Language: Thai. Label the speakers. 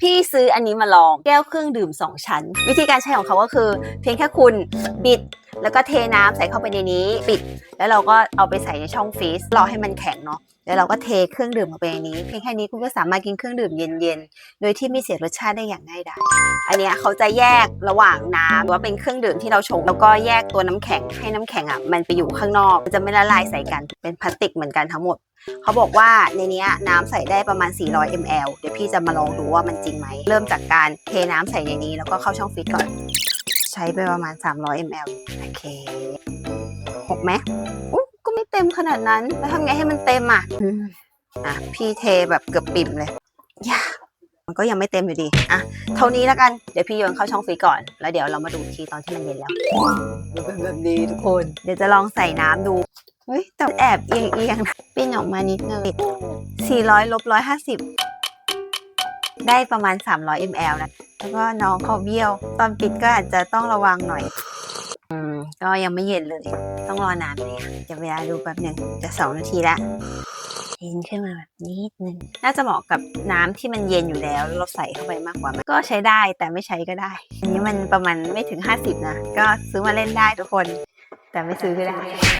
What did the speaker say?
Speaker 1: พี่ซื้ออันนี้มาลองแก้วเครื่องดื่ม 2 ชั้น วิธีการใช้ของเขาก็คือ เพียงแค่คุณบิด แล้วก็เทน้ำใส่เข้าไปในนี้ปิด แล้วเราก็เอาไปใส่ในช่องฟรีซรอให้มันแข็งเนาะแล้วเราก็เทเครื่องดื่มลงไปในนี้เพียงแค่นี้คุณก็สามารถกินเครื่องดื่มเย็นๆ โดยที่ไม่เสียรสชาติได้อย่างง่ายดายอันนี้เขาจะแยกระหว่างน้ำหรือว่าเป็นเครื่องดื่มที่เราชง แล้วก็แยกตัวน้ำแข็งให้น้ำแข็งอะมันไปอยู่ข้างนอกจะไม่ละลายใส่กันเป็นพลาสติกเหมือนกันทั้งหมดเขาบอกว่าในนี้น้ำใส่ได้ประมาณ 400 ml เดี๋ยวพี่จะมาลองดูว่ามันจริงไหม เริ่มจากการเทน้ำใส่ในนี้แล้วก็เข้าช่องฟรีซก่อน ช้ไปประมาณ 300 ml โอเคหกไหมอุ๊ยก็ไม่เต็มขนาดนั้น แล้วทำไงให้มันเต็มอะอืมอะ พี่เทแบบเกือบปิ่มเลยยากมันก็ยังไม่เต็มอยู่ดี อะ เท่านี้แล้วกัน เดี๋ยวพี่โยนเข้าช่องฟรีซก่อน แล้วเดี๋ยวเรามาดูอีกทีตอนที่มันเย็นแล้วมันเป็นแบบนี้ทุกคน เดี๋ยวจะลองใส่น้ำดู เฮ้ย แต่แอบเอียงเอียงๆนะปิ้นออกมานิดนึง400ลบ150 ได้ประมาณ 300 ml นะ แล้วก็น้องเขาเบี้ยว ตอนปิดก็อาจจะต้องระวังหน่อย อืม ก็ยังไม่เย็นเลย ต้องรอนานเลยอะจะเวลาดูแป๊บหนึ่งจะสองนาทีละเย็นขึ้นมาแบบนิดนึง น่าจะเหมาะกับน้ำที่มันเย็นอยู่แล้วแล้ว เราใส่เข้าไปมากกว่า ก็ใช้ได้แต่ไม่ใช้ก็ได้ อันนี้มันประมาณไม่ถึง 50 นะ ก็ซื้อมาเล่นได้ทุกคน แต่ไม่ซื้อก็ได้